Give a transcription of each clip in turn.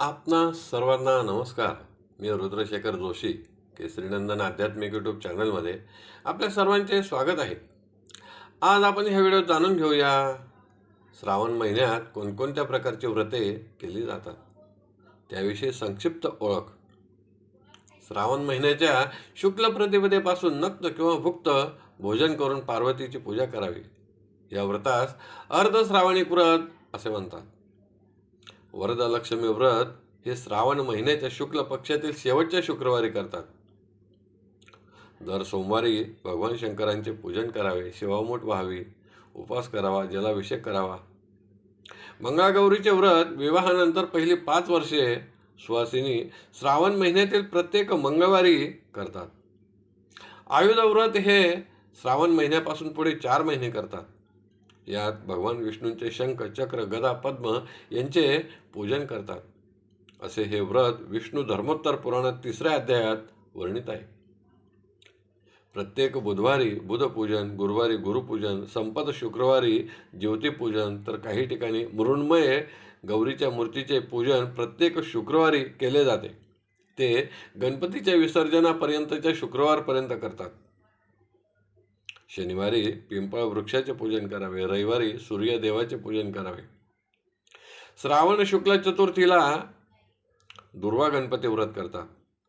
आपणा सर्वांना नमस्कार. मी रुद्रशेखर जोशी केसरीनंदन आध्यात्मिक यूट्यूब चॅनलमध्ये आपल्या सर्वांचे स्वागत आहे. आज आपण ह्या व्हिडिओत जाणून घेऊया. श्रावण महिन्यात कोणकोणत्या प्रकारची व्रते केली जातात? त्याविषयी संक्षिप्त ओळख. श्रावण महिन्याच्या शुक्ल प्रतिपदेपासून नक्त किंवा भुक्त भोजन करून पार्वतीची पूजा करावी. या व्रतास अर्धश्रावणी व्रत असे म्हणतात. वरदलक्ष्मी व्रत हे श्रावण महिन्याच्या शुक्ल पक्षातील शेवटच्या शुक्रवारी करतात. दर सोमवारी भगवान शंकरांचे पूजन करावे शिवामूठ व्हावी उपवास करावा जलाभिषेक करावा. मंगळागौरीचे व्रत विवाहानंतर पहिली पाच वर्षे सुवासिनी श्रावण महिन्यातील प्रत्येक मंगळवारी करतात. आयुध व्रत हे श्रावण महिन्यापासून पुढे चार महिने करतात. यात भगवान विष्णूंचे शंख चक्र गदा पद्म यांचे पूजन करतात. असे हे व्रत विष्णू धर्मोत्तर पुराणात तिसऱ्या अध्यायात वर्णित आहे. प्रत्येक बुधवारी बुधपूजन गुरुवारी गुरुपूजन संपत शुक्रवारी ज्योतिपूजन तर काही ठिकाणी मृण्मय गौरीच्या मूर्तीचे पूजन प्रत्येक शुक्रवारी केले जाते. ते गणपतीच्या विसर्जनापर्यंतच्या शुक्रवारपर्यंत करतात. शनिवारी पिंपळ वृक्षाचे पूजन करावे रविवारी सूर्यदेवाचे पूजन करावे. श्रावण शुक्ल चतुर्थीला दुर्वा गणपती व्रत करतात.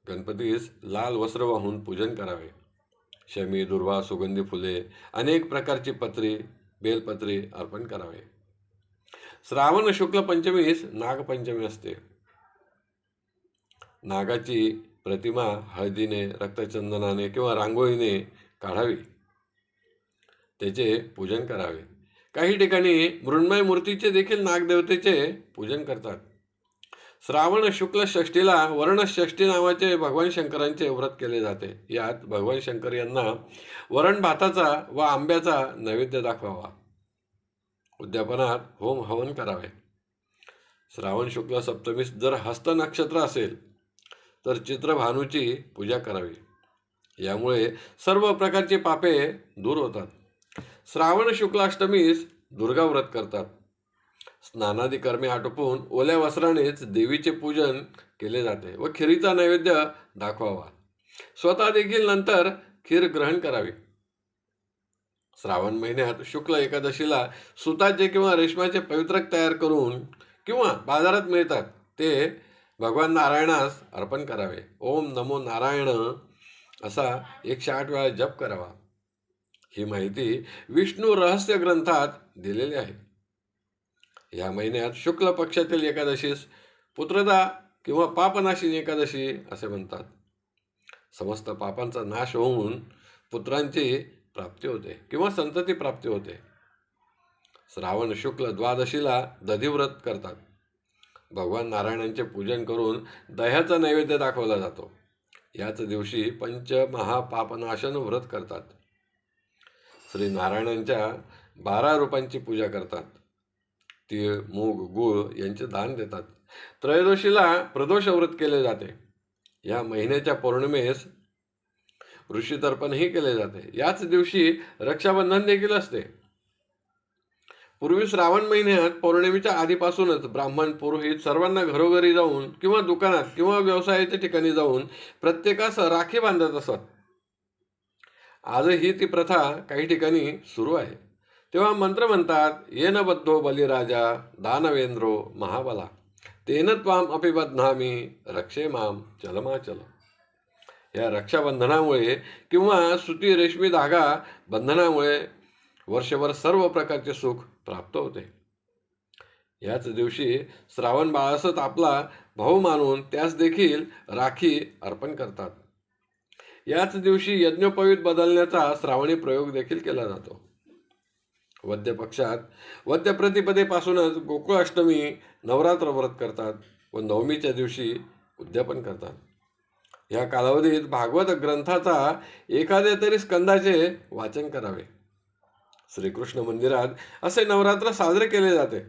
गणपतीस लाल वस्त्र वाहून पूजन करावे. शमी दुर्वा सुगंधी फुले अनेक प्रकारची पत्री बेलपत्री अर्पण करावे. श्रावण शुक्ल पंचमीस नागपंचमी असते. नागाची प्रतिमा हळदीने रक्तचंदनाने किंवा रांगोळीने काढावी. त्याचे पूजन करावे. काही ठिकाणी मृण्मय मूर्तीचे देखील नागदेवतेचे पूजन करतात. श्रावण शुक्ल षष्टीला वरणषष्ठी नावाचे भगवान शंकरांचे व्रत केले जाते. यात भगवान शंकर यांना वरण भाताचा व आंब्याचा नैवेद्य दाखवावा. उद्यापनात होम हवन करावे. श्रावण शुक्ल सप्तमीस जर हस्त नक्षत्र असेल तर चित्रभानूची पूजा करावी. यामुळे सर्व प्रकारची पापे दूर होतात. श्रावण शुक्लाष्टमीस दुर्गा व्रत करतात. स्नानादी कर्मे आटोपून ओल्या वस्त्रानेच देवीचे पूजन केले जाते व खिरीचा नैवेद्य दाखवावा. स्वतः देखील नंतर खीर ग्रहण करावी. श्रावण महिन्यात शुक्ल एकादशीला सुताचे किंवा रेशमाचे पवित्रक तयार करून किंवा बाजारात मिळतात ते भगवान नारायणास अर्पण करावे. ओम नमो नारायण असा एकशे आठ वेळा जप करावा. ही माहिती विष्णू रहस्य ग्रंथात दिलेली आहे. या महिन्यात शुक्ल पक्षातील एकादशीस पुत्रदा किंवा पापनाशिनी एकादशी असे म्हणतात. समस्त पापांचा नाश होऊन पुत्रांची प्राप्ती होते किंवा संतती प्राप्ती होते. श्रावण शुक्ल द्वादशीला दधिव्रत करतात. भगवान नारायणांचे पूजन करून दह्याचा नैवेद्य दाखवला जातो. याच दिवशी पंचमहापापनाशन व्रत करतात. श्री नारायणांच्या बारा रूपांची पूजा करतात. तीळ मूग गूळ यांचे दान देतात. त्रयोदशीला प्रदोष व्रत केले जाते. या महिन्याच्या पौर्णिमेस ऋषीतर्पणही केले जाते. याच दिवशी रक्षाबंधन देखील असते. पूर्वी श्रावण महिन्यात पौर्णिमेच्या आधीपासूनच ब्राह्मण पुरोहित सर्वांना घरोघरी जाऊन किंवा दुकानात किंवा व्यवसायाच्या ठिकाणी जाऊन प्रत्येकास राखी बांधत असत. आजही ती प्रथा काही ठिकाणी सुरू आहे. तेव्हा मंत्र म्हणतात येन बद्धो बलिराजा दानवेंद्रो महाबला. तेन त्वाम अपिबध्नामी रक्षे माम चलमाचल. या रक्षाबंधनामुळे किंवा सुती रेशमी धागा बंधनामुळे वर्षभर सर्व प्रकारचे सुख प्राप्त होते. याच दिवशी श्रावण बाळासत आपला भाऊ मानून त्यास देखील राखी अर्पण करतात. याच दिवशी यज्ञोपवीत बदलण्याचा श्रावणी प्रयोग देखील केला जातो. वद्य पक्षात वद्य प्रतिपदेपासूनच गोकुळ अष्टमी नवरात्र व्रत करतात व नवमीच्या दिवशी उद्यापन करतात. या कालावधीत भागवत ग्रंथाचा एखाद्या तरी स्कंदाचे वाचन करावे. श्रीकृष्ण मंदिरात असे नवरात्र साजरे केले जाते.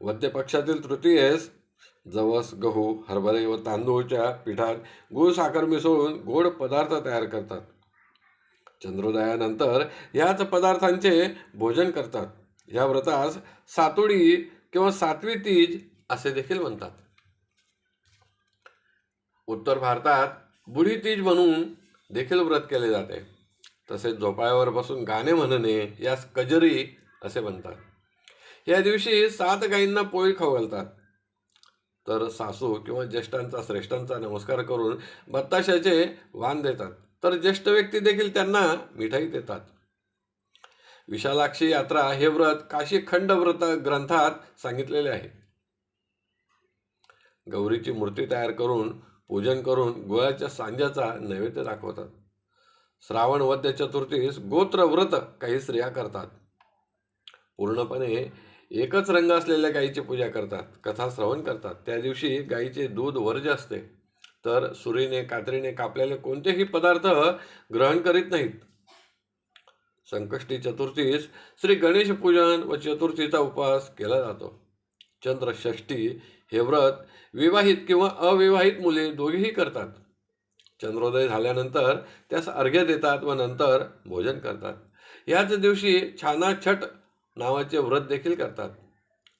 वद्य पक्षातील तृतीयेस जवस गहू हरभरे व तांदूळच्या पिठात गूळ साखर मिसळून गोड पदार्थ तयार करतात. चंद्रोदयानंतर याच पदार्थांचे भोजन करतात. या व्रतास सातुडी किंवा सातवी तीज असे देखील म्हणतात. उत्तर भारतात बुढी तीज म्हणून देखील व्रत केले जाते. तसेच झोपाळ्यावर बसून गाणे म्हणणे यास कजरी असे म्हणतात. या दिवशी सात गायींना पोळी खवळतात. तर सासू किंवा ज्येष्ठांचा श्रेष्ठांचा नमस्कार करून बत्ताशाचे वाण देतात. तर ज्येष्ठ व्यक्ती देखील त्यांना मिठाई देतात. विशालाक्षी यात्रा हे व्रत काशी खंड व्रत ग्रंथात सांगितलेले आहे. गौरीची मूर्ती तयार करून पूजन करून गुळाच्या सांज्याचा नैवेद्य दाखवतात. श्रावण वद्य चतुर्थीस गोत्र व्रत काही स्त्रिया करतात. पूर्णपणे एकच रंग असलेल्या गायीची पूजा करतात कथा श्रवण करतात. त्या दिवशी गायीचे दूध वर्ज असते. तर सुरीने कात्रीने कापलेले कोणतेही पदार्थ ग्रहण करीत नाहीत. संकष्टी चतुर्थीस श्री गणेश पूजन व चतुर्थीचा उपवास केला जातो. चंद्रषष्ठी हे व्रत विवाहित किंवा अविवाहित मुले दोघेही करतात. चंद्रोदय झाल्यानंतर त्यास अर्घ्य देतात व नंतर भोजन करतात. याच दिवशी छाना छट नावाचे व्रत देखील करतात.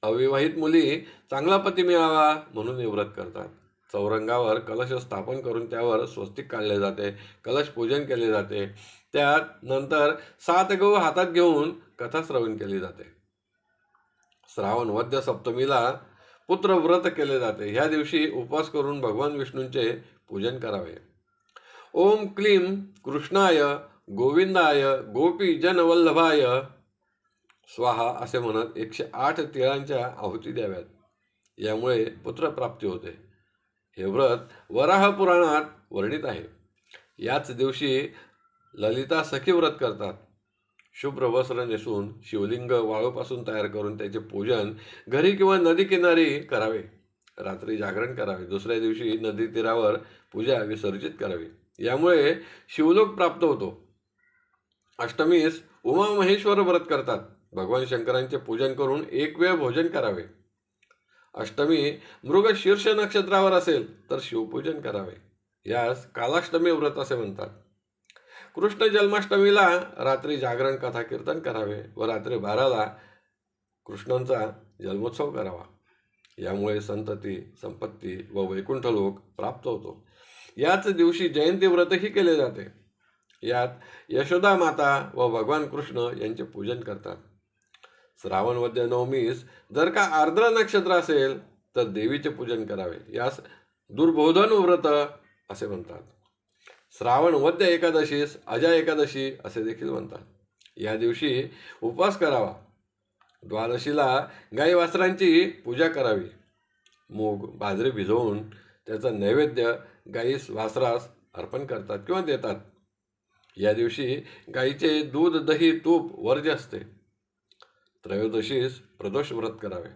अविवाहित मुली चांगला पती मिळावा म्हणून हे व्रत करतात. चौरंगावर कलश स्थापन करून त्यावर स्वस्तिक काढले जाते. कलश पूजन केले जाते. त्यात नंतर सात गहू हातात घेऊन कथा श्रवण केली जाते. श्रावण वद्य सप्तमीला पुत्र व्रत केले जाते. ह्या दिवशी उपवास करून भगवान विष्णूंचे पूजन करावे. ओम क्लीम कृष्णाय गोविंदाय गोपी जनवल्लभाय स्वाहा असे म्हणत एकशे आठ तिळांच्या आहुती द्याव्यात. यामुळे पुत्रप्राप्ती होते. हे व्रत वराह पुराणात वर्णित आहे. याच दिवशी ललिता सखी व्रत करतात. शुभ्र वस्त्र नेसून शिवलिंग वाळूपासून तयार करून त्याचे पूजन घरी किंवा नदी किनारी करावे. रात्री जागरण करावे. दुसऱ्या दिवशी नदी तीरावर पूजा विसर्जित करावी. यामुळे शिवलोक प्राप्त होतो. अष्टमीस उमा महेश्वर व्रत करतात. भगवान शंकरांचे पूजन करून एक वेळ भोजन करावे. अष्टमी मृग शीर्ष नक्षत्रावर असेल तर शिवपूजन करावे. यास कालाष्टमी व्रत असे म्हणतात. कृष्ण जन्माष्टमीला रात्री जागरण कथा कीर्तन करावे व रात्री बाराला कृष्णांचा जन्मोत्सव करावा. यामुळे संतती संपत्ती व वैकुंठ लोक प्राप्त होतो. याच दिवशी जयंती व्रतही केले जाते. यात यशोदा माता व भगवान कृष्ण यांचे पूजन करतात. श्रावण वद्य नवमीस जर का आर्द्र नक्षत्र असेल तर देवीचे पूजन करावे. यास दुर्बोधन व्रत असे म्हणतात. श्रावण वद्य एकादशीस अजा एकादशी असे देखील म्हणतात. या दिवशी उपवास करावा. द्वादशीला गाई वासरांची पूजा करावी. मूग बाजरी भिजवून त्याचा नैवेद्य गाईस वासरास अर्पण करतात किंवा देतात. या दिवशी गाईचे दूध दही तूप वर्ज्य असते. त्रयोदशीस प्रदोष व्रत करावे.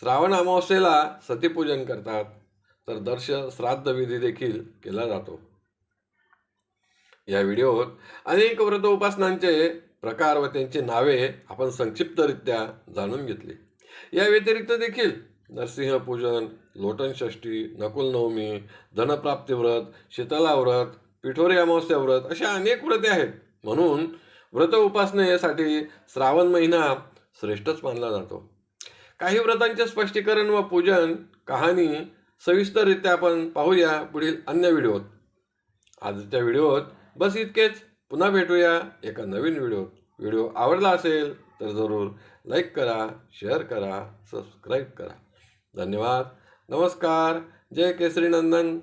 श्रावण अमावस्येला सतीपूजन करतात तर दर्श श्राद्ध विधी देखील केला जातो. या व्हिडिओत अनेक व्रत उपासनांचे प्रकार व त्यांची नावे आपण संक्षिप्तरित्या जाणून घेतली. या व्यतिरिक्त देखील नरसिंह पूजन लोटन षष्ठी नकुल नवमी धनप्राप्ती व्रत शीतला व्रत पिठोरी अमावस्या व्रत अशा अनेक व्रते आहेत. म्हणून व्रत उपासनेसाठी श्रावण महिना श्रेष्ठच मानला जातो. काही व्रतांचे स्पष्टीकरण व पूजन कहाणी सविस्तररित्या आपण पाहूया पुढील अन्य व्हिडिओत. आजच्या व्हिडिओत बस इतकेच. पुन्हा भेटूया एका नवीन व्हिडिओत. व्हिडिओ आवडला असेल तर जरूर लाईक करा शेअर करा सबस्क्राईब करा. धन्यवाद. नमस्कार. जय केसरी नंदन.